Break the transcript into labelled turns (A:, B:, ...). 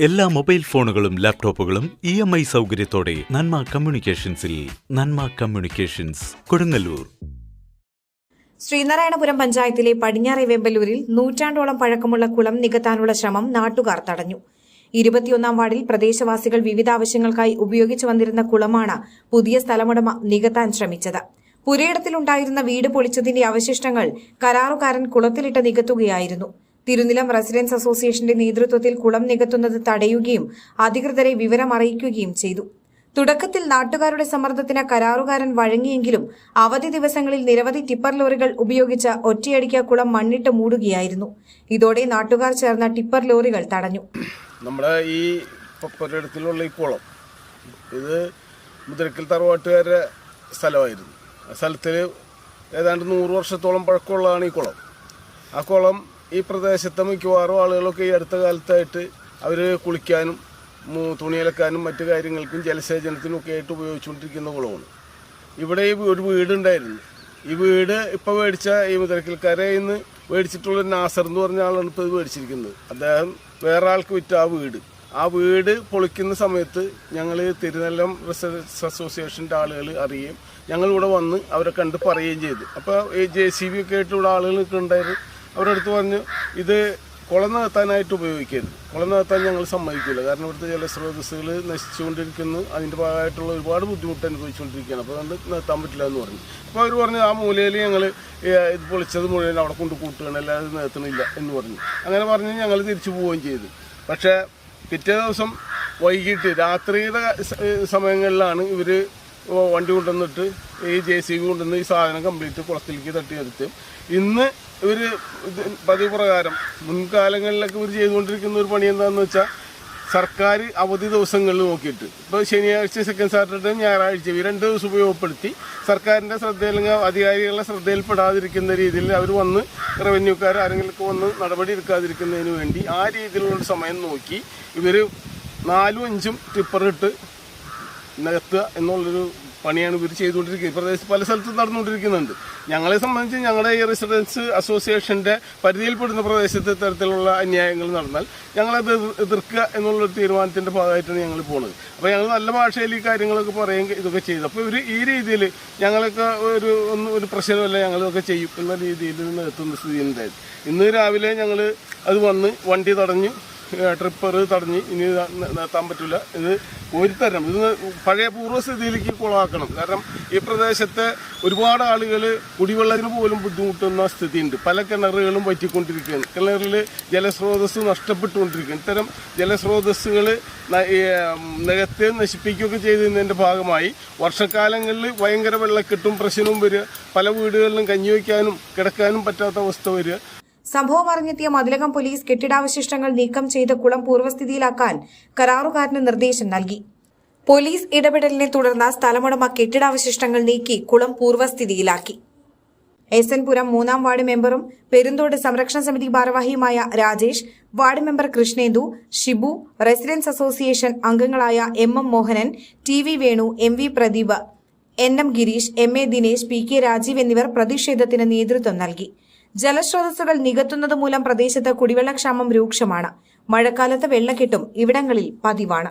A: എല്ലാ മൊബൈൽ ഫോണുകളും ലാപ്ടോപ്പുകളും ഇ എം ഐ സൗകര്യത്തോടെ നന്മ കമ്മ്യൂണിക്കേഷൻസിൽ നന്മ കമ്മ്യൂണിക്കേഷൻസ് കൊടുങ്ങല്ലൂർ.
B: ശ്രീനാരായണപുരം പഞ്ചായത്തിലെ പടിഞ്ഞാറെ വെമ്പലൂരിൽ നൂറ്റാണ്ടോളം പഴക്കമുള്ള കുളം നികത്താനുള്ള ശ്രമം നാട്ടുകാർ തടഞ്ഞു. ഇരുപത്തിയൊന്നാം വാർഡിൽ പ്രദേശവാസികൾ വിവിധ ആവശ്യങ്ങൾക്കായി ഉപയോഗിച്ചു വന്നിരുന്ന കുളമാണ് പുതിയ സ്ഥലമുടമ നികത്താൻ ശ്രമിച്ചത്. പുരയിടത്തിലുണ്ടായിരുന്ന വീട് പൊളിച്ചതിന്റെ അവശിഷ്ടങ്ങൾ കരാറുകാരൻ കുളത്തിലിട്ട് നികത്തുകയായിരുന്നു. തിരുനിലം റെസിഡൻസ് അസോസിയേഷന്റെ നേതൃത്വത്തിൽ കുളം നികത്തുന്നത് തടയുകയും അധികൃതരെ വിവരം അറിയിക്കുകയും ചെയ്തു. തുടക്കത്തിൽ നാട്ടുകാരുടെ സമ്മർദ്ദത്തിന് കരാറുകാരൻ വഴങ്ങിയെങ്കിലും അവധി ദിവസങ്ങളിൽ നിരവധി ടിപ്പർ ലോറികൾ ഉപയോഗിച്ച് ഒറ്റയടിക്ക കുളം മണ്ണിട്ട് മൂടുകയായിരുന്നു. ഇതോടെ നാട്ടുകാർ ചേർന്ന ടിപ്പർ ലോറികൾ തടഞ്ഞു.
C: നമ്മുടെ ഈ പുരയിടത്തിലുള്ള ഈ കുളം ഇത് മുതിരക്കൽ തറവാട്ടുകാരുടെ സ്ഥലമായിരുന്നു. സ്ഥലത്തിൽ ഏതാണ്ട് നൂറ് വർഷത്തോളം പഴക്കമുള്ളതാണ് ഈ കുളം. ആ കുളം ഈ പ്രദേശത്തെ മിക്കവാറും ആളുകളൊക്കെ ഈ അടുത്ത കാലത്തായിട്ട് അവർ കുളിക്കാനും തുണിയലക്കാനും മറ്റു കാര്യങ്ങൾക്കും ജലസേചനത്തിനും ഒക്കെ ആയിട്ട് ഉപയോഗിച്ചുകൊണ്ടിരിക്കുന്ന കുളമാണ്. ഇവിടെ ഈ ഒരു വീടുണ്ടായിരുന്നു. ഈ വീട് ഇപ്പോൾ മേടിച്ച ഈ മുതലക്കൽക്കാരെ ഇന്ന് മേടിച്ചിട്ടുള്ള നാസർ എന്ന് പറഞ്ഞ ആളാണ് ഇപ്പോൾ ഇത് മേടിച്ചിരിക്കുന്നത്. അദ്ദേഹം വേറെ ആൾക്ക് വിറ്റ ആ വീട്. ആ വീട് പൊളിക്കുന്ന സമയത്ത് ഞങ്ങൾ തിരുനെല്ലം റിസർച്ച് അസോസിയേഷന്റെ ആളുകൾ അറിയുകയും ഞങ്ങൾ ഇവിടെ വന്ന് അവരെ കണ്ട് പറയുകയും ചെയ്തു. അപ്പോൾ ഈ ജെ സി ബി ഒക്കെ ആയിട്ട് ഇവിടെ ആളുകൾ അവരുടെ അടുത്ത് പറഞ്ഞു ഇത് കുളം നടത്താനായിട്ട് ഉപയോഗിക്കരുത്. കുളം നടത്താൻ ഞങ്ങൾ സമ്മതിക്കില്ല. കാരണം ഇവിടുത്തെ ജലസ്രോതസ്സുകൾ നശിച്ചുകൊണ്ടിരിക്കുന്നു. അതിന്റെ ഭാഗമായിട്ടുള്ള ഒരുപാട് ബുദ്ധിമുട്ട് അനുഭവിച്ചുകൊണ്ടിരിക്കുകയാണ്. അപ്പോൾ അതുകൊണ്ട് നിർത്താൻ പറ്റില്ല എന്ന് പറഞ്ഞു. അപ്പോൾ അവർ പറഞ്ഞു ആ മൂലയിൽ ഞങ്ങൾ ഇത് പൊളിച്ചത് മുഴുവൻ അവിടെ കൊണ്ട് കൂട്ടുകയാണ്. അല്ലാതെ നിർത്തണില്ല എന്ന് പറഞ്ഞു. അങ്ങനെ പറഞ്ഞ് ഞങ്ങൾ തിരിച്ചു പോവുകയും ചെയ്തു. പക്ഷേ പിറ്റേ ദിവസം വൈകിട്ട് രാത്രിയുടെ സമയങ്ങളിലാണ് ഇവർ വണ്ടി കൊണ്ടുവന്നിട്ട് ഈ ജെ സി ബി കൊണ്ടുവന്ന് ഈ സാധനം കംപ്ലീറ്റ് കുളത്തിലേക്ക് തട്ടിയെടുത്ത്. ഇന്ന് ഇവർ പതിവ് പ്രകാരം മുൻകാലങ്ങളിലൊക്കെ ഇവർ ചെയ്തുകൊണ്ടിരിക്കുന്ന ഒരു പണി എന്താണെന്ന് വെച്ചാൽ സർക്കാർ അവധി ദിവസങ്ങളിൽ നോക്കിയിട്ട്. ഇപ്പോൾ ശനിയാഴ്ച സെക്കൻഡ് സാറ്റർഡേ ഞായറാഴ്ച ഈ രണ്ട് ദിവസം ഉപയോഗപ്പെടുത്തി സർക്കാരിന്റെ ശ്രദ്ധയിൽ അല്ലെങ്കിൽ അധികാരികളുടെ ശ്രദ്ധയിൽപ്പെടാതിരിക്കുന്ന രീതിയിൽ അവർ വന്ന് റവന്യൂക്കാർ ആരെങ്കിലുമൊക്കെ വന്ന് നടപടി എടുക്കാതിരിക്കുന്നതിന് വേണ്ടി ആ രീതിയിലുള്ള സമയം നോക്കി ഇവർ നാലും അഞ്ചും ടിപ്പറിട്ട് നികത്തുക എന്നുള്ളൊരു പണിയാണ് ഇവർ ചെയ്തുകൊണ്ടിരിക്കുന്നത്. ഈ പ്രദേശത്ത് പല സ്ഥലത്തും നടന്നുകൊണ്ടിരിക്കുന്നുണ്ട്. ഞങ്ങളെ സംബന്ധിച്ച് ഞങ്ങളുടെ ഈ റെസിഡൻസ് അസോസിയേഷന്റെ പരിധിയിൽപ്പെടുന്ന പ്രദേശത്ത് ഇത്തരത്തിലുള്ള അന്യായങ്ങൾ നടന്നാൽ ഞങ്ങളത് എതിർ- എതിർക്കുക എന്നുള്ളൊരു തീരുമാനത്തിന്റെ ഭാഗമായിട്ടാണ് ഞങ്ങൾ പോകുന്നത് അപ്പോൾ ഞങ്ങൾ നല്ല ഭാഷയിൽ ഈ കാര്യങ്ങളൊക്കെ പറയും ഇതൊക്കെ ചെയ്തു. അപ്പോൾ ഇവർ ഈ രീതിയിൽ ഞങ്ങളൊക്കെ ഒരു ഒന്നും ഒരു പ്രശ്നമല്ല ഞങ്ങളിതൊക്കെ ചെയ്യും എന്ന രീതിയിൽ നിന്ന് എത്തുന്ന സ്ഥിതി ഉണ്ടായിരുന്നു ഇന്ന് രാവിലെ ഞങ്ങൾ അത് വന്ന് വണ്ടി തടഞ്ഞു. ട്രിപ്പർ തടഞ്ഞ് ഇനി നടത്താൻ പറ്റില്ല ഇത് ഒരു തരം ഇത് പഴയ പൂർവസ്ഥിതിയിലേക്ക് കുളമാക്കണം കാരണം ഈ പ്രദേശത്തെ ഒരുപാട് ആളുകൾ കുടിവെള്ളത്തിന് പോലും ബുദ്ധിമുട്ടുന്ന സ്ഥിതിയുണ്ട്. പല കിണറുകളും വറ്റിക്കൊണ്ടിരിക്കുകയാണ്. കിണറിൽ ജലസ്രോതസ് നഷ്ടപ്പെട്ടുകൊണ്ടിരിക്കുകയാണ്. ഇത്തരം ജലസ്രോതസ്സുകൾ നികത്ത് നശിപ്പിക്കുകയൊക്കെ ചെയ്തതിന്റെ ഭാഗമായി വർഷക്കാലങ്ങളിൽ ഭയങ്കര വെള്ളക്കെട്ടും പ്രശ്നവും വരിക. പല വീടുകളിലും കഞ്ഞി വയ്ക്കാനും കിടക്കാനും പറ്റാത്ത അവസ്ഥ വരിക.
B: സംഭവം അറിഞ്ഞെത്തിയ മതിലകം പോലീസ് കെട്ടിടാവശിഷ്ടങ്ങൾ നീക്കം ചെയ്ത് കുളം പൂർവസ്ഥിതിയിലാക്കാൻ കരാറുകാരന് നിർദ്ദേശം നൽകി. പോലീസ് ഇടപെടലിനെ തുടർന്ന് സ്ഥലമുടമ കെട്ടിടാവശിഷ്ടങ്ങൾ നീക്കി കുളം പൂർവസ്ഥിതിയിലാക്കി. എസ് എൻ പുരം മൂന്നാം വാർഡ് മെമ്പറും പെരുന്തോട് സംരക്ഷണ സമിതി ഭാരവാഹിയുമായ Rajesh ward member Krishnendu Shibu residents association അംഗങ്ങളായ M M Mohanan T V Venu M V Pradeep N M Gireesh M A Dinesh P K Rajeev എന്നിവർ പ്രതിഷേധത്തിന് നേതൃത്വം നൽകി. ജലസ്രോതസ്സുകൾ നികത്തുന്നത് മൂലം പ്രദേശത്ത് കുടിവെള്ളക്ഷാമം രൂക്ഷമാണ്. മഴക്കാലത്ത് വെള്ളക്കെട്ടും ഇവിടങ്ങളിൽ പതിവാണ്.